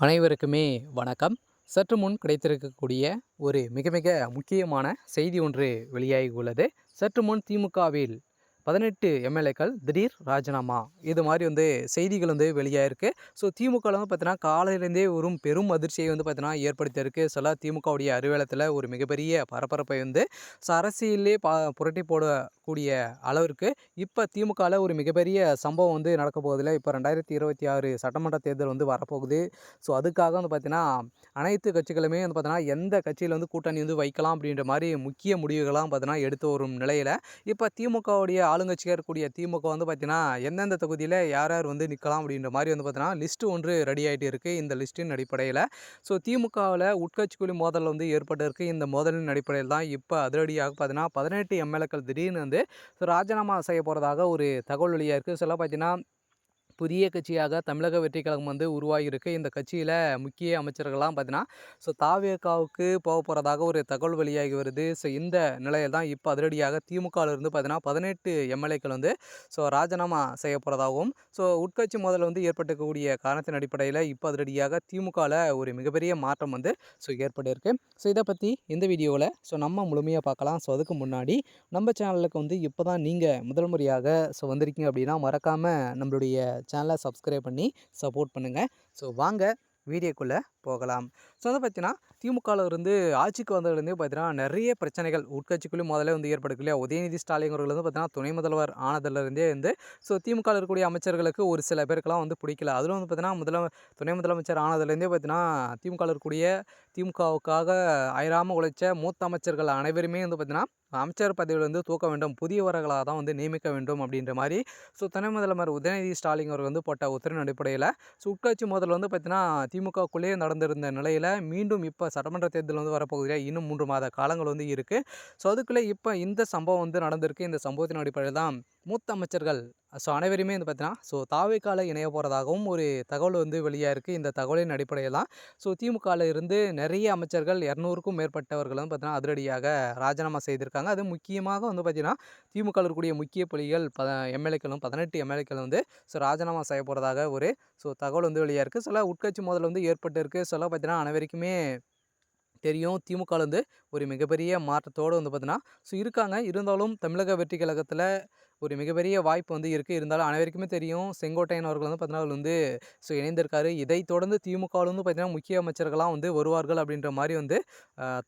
அனைவருக்குமே வணக்கம். சற்று முன் கிடைத்திருக்கக்கூடிய ஒரு மிக மிக முக்கியமான செய்தி ஒன்று வெளியாகி உள்ளது. சற்று முன் திமுகவில் பதினெட்டு எம்எல்ஏக்கள் திடீர் ராஜினாமா. இது மாதிரி வந்து செய்திகள் வந்து வெளியாயிருக்கு. ஸோ திமுகவில் வந்து பார்த்தீங்கன்னா காலையிலேருந்தே ஒரு பெரும் அதிர்ச்சியை வந்து பார்த்தீங்கன்னா ஏற்படுத்தியிருக்கு. சில திமுகவுடைய அறிவேலத்தில் ஒரு மிகப்பெரிய பரபரப்பை வந்து ஸோ அரசியலே பா புரட்டி போடக்கூடிய அளவிற்கு இப்போ திமுகவில் ஒரு மிகப்பெரிய சம்பவம் வந்து நடக்க போகுதில்ல. இப்போ ரெண்டாயிரத்தி இருபத்தி ஆறு சட்டமன்ற தேர்தல் வந்து வரப்போகுது. ஸோ அதுக்காக வந்து பார்த்திங்கன்னா அனைத்து கட்சிகளுமே வந்து பார்த்தீங்கன்னா எந்த கட்சியில் வந்து கூட்டணி வந்து வைக்கலாம் அப்படின்ற மாதிரி முக்கிய முடிவுகள்லாம் பார்த்தீங்கன்னா எடுத்து வரும் நிலையில் இப்போ திமுகவுடைய ஆளுங்கட்சியாக இருக்கக்கூடிய திமுக வந்து பார்த்தீங்கன்னா எந்தெந்த தொகுதியில் யார் யார் வந்து நிற்கலாம் அப்படின்ற மாதிரி வந்து பார்த்தீங்கன்னா லிஸ்ட்டு ஒன்று ரெடி ஆகிட்டு இருக்குது இந்த லிஸ்ட்டின் அடிப்படையில். ஸோ திமுகவில் உட்கட்சிக்குழி மோதல் வந்து ஏற்பட்டிருக்கு. இந்த மோதலின் அடிப்படையில் தான் இப்போ அதிரடியாக பார்த்தீங்கன்னா பதினெட்டு எம்எல்ஏக்கள் திடீர்னு வந்து ராஜினாமா செய்ய போகிறதாக ஒரு தகவல் வெளியாக இருக்குது சில பார்த்தீங்கன்னா புதிய கட்சியாக தமிழக வெற்றி கழகம் வந்து உருவாகியிருக்கு. இந்த கட்சியில் முக்கிய அமைச்சர்கள்லாம் பார்த்தீங்கன்னா ஸோ தாவேக்காவுக்கு போக போகிறதாக ஒரு தகவல் வெளியாகி வருது. ஸோ இந்த நிலையில் தான் இப்போ அதிரடியாக திமுகவிலிருந்து பார்த்தீங்கன்னா பதினெட்டு எம்எல்ஏக்கள் வந்து ஸோ ராஜினாமா செய்ய போகிறதாகவும் ஸோ உட்கட்சி முதல்ல வந்து ஏற்பட்டுக்கக்கூடிய காரணத்தின் அடிப்படையில் இப்போ அதிரடியாக திமுகவில் ஒரு மிகப்பெரிய மாற்றம் வந்து ஸோ ஏற்பட்டிருக்கு. ஸோ இதை பற்றி இந்த வீடியோவில் ஸோ நம்ம முழுமையாக பார்க்கலாம். ஸோ அதுக்கு முன்னாடி நம்ம சேனலுக்கு வந்து இப்போ தான் நீங்கள் முதல் முறையாக ஸோ வந்திருக்கீங்க அப்படின்னா மறக்காமல் நம்மளுடைய சேனலை சப்ஸ்கிரைப் பண்ணி சப்போர்ட் பண்ணுங்கள் ஸோ வாங்க வீடியோக்குள்ளே போகலாம். ஸோ வந்து பார்த்தீங்கன்னா திமுகவில் இருந்து ஆட்சிக்கு வந்ததுலேருந்தே பார்த்தீங்கன்னா நிறைய பிரச்சனைகள் உட்கட்சிக்குள்ளேயும் முதல்ல வந்து ஏற்படுக்கு இல்லையா? உதயநிதி ஸ்டாலின் அவர்கள் வந்து பார்த்தீங்கன்னா துணை முதல்வர் ஆனதுலேருந்தே வந்து ஸோ திமுகவில் இருக்கக்கூடிய அமைச்சர்களுக்கு ஒரு சில பேருக்கெல்லாம் வந்து பிடிக்கல. அதில் வந்து பார்த்தீங்கன்னா முதல துணை முதலமைச்சர் ஆனதுலேருந்தே பார்த்தீங்கன்னா திமுகவில் இருக்கக்கூடிய திமுகவுக்காக அயராமல் உழைச்ச மூத்த அமைச்சர்கள் அனைவருமே வந்து பார்த்தீங்கன்னா அமைச்சர் பதவியில் வந்து தூக்க வேண்டும் புதியவர்களாக தான் வந்து நியமிக்க வேண்டும் அப்படின்ற மாதிரி ஸோ துணை முதல்வர் உதயநிதி ஸ்டாலின் அவர் வந்து போட்ட உத்தரவின் அடிப்படையில் ஸோ உட்கட்சி முதல்ல வந்து பார்த்திங்கன்னா திமுகக்குள்ளேயே நடந்திருந்த நிலையில் மீண்டும் இப்போ சட்டமன்ற தேர்தல் வந்து வரப்போகுது இன்னும் மூன்று மாத காலங்கள் வந்து இருக்குது ஸோ அதுக்குள்ளே இப்போ இந்த சம்பவம் வந்து நடந்திருக்கு. இந்த சம்பவத்தின் அடிப்படையில் தான் மூத்த அமைச்சர்கள் ஸோ அனைவருமே வந்து பார்த்தீங்கன்னா ஸோ தாவைக்கால இணைய போகிறதாகவும் ஒரு தகவல் வந்து வெளியாக இருக்குது இந்த தகவலின் அடிப்படையில் தான். ஸோ திமுகவில் இருந்து நிறைய அமைச்சர்கள் இரநூறுக்கும் மேற்பட்டவர்கள் வந்து பார்த்தீங்கன்னா அதிரடியாக ராஜினாமா செய்திருக்காங்க. அது முக்கியமாக வந்து பார்த்திங்கன்னா திமுக இருக்கக்கூடிய முக்கிய புலிகள் ப எம்எல்ஏக்களும் பதினெட்டு எம்எல்ஏக்கள் வந்து ஸோ ராஜினாமா செய்ய போகிறதாக ஒரு ஸோ தகவல் வந்து வெளியாக இருக்குது சில உட்கட்சி மோதல் வந்து ஏற்பட்டு இருக்குது சில பார்த்தீங்கன்னா அனைவருக்குமே தெரியும். திமுகலேருந்து ஒரு மிகப்பெரிய மாற்றத்தோடு வந்து பார்த்தீங்கன்னா ஸோ இருக்காங்க. இருந்தாலும் தமிழக வெற்றி கழகத்தில் ஒரு மிகப்பெரிய வாய்ப்பு வந்து இருக்குது இருந்தாலும் அனைவருக்குமே தெரியும் செங்கோட்டையன் அவர்கள் வந்து பார்த்தீங்கன்னா வந்து ஸோ இணைந்திருக்காரு. இதை தொடர்ந்து திமுகவில் வந்து பார்த்தீங்கன்னா முக்கிய அமைச்சர்கள்லாம் வந்து வருவார்கள் அப்படின்ற மாதிரி வந்து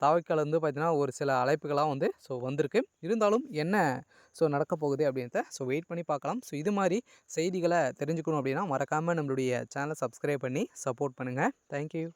தாவைக்கால் வந்து பார்த்திங்கன்னா ஒரு சில அழைப்புகள்லாம் வந்து ஸோ வந்திருக்கு. இருந்தாலும் என்ன ஸோ நடக்க போகுது அப்படின்றத ஸோ வெயிட் பண்ணி பார்க்கலாம். ஸோ இது மாதிரி செய்திகளை தெரிஞ்சுக்கணும் அப்படின்னா மறக்காமல் நம்மளுடைய சேனலை சப்ஸ்கிரைப் பண்ணி சப்போர்ட் பண்ணுங்கள் தேங்க்யூ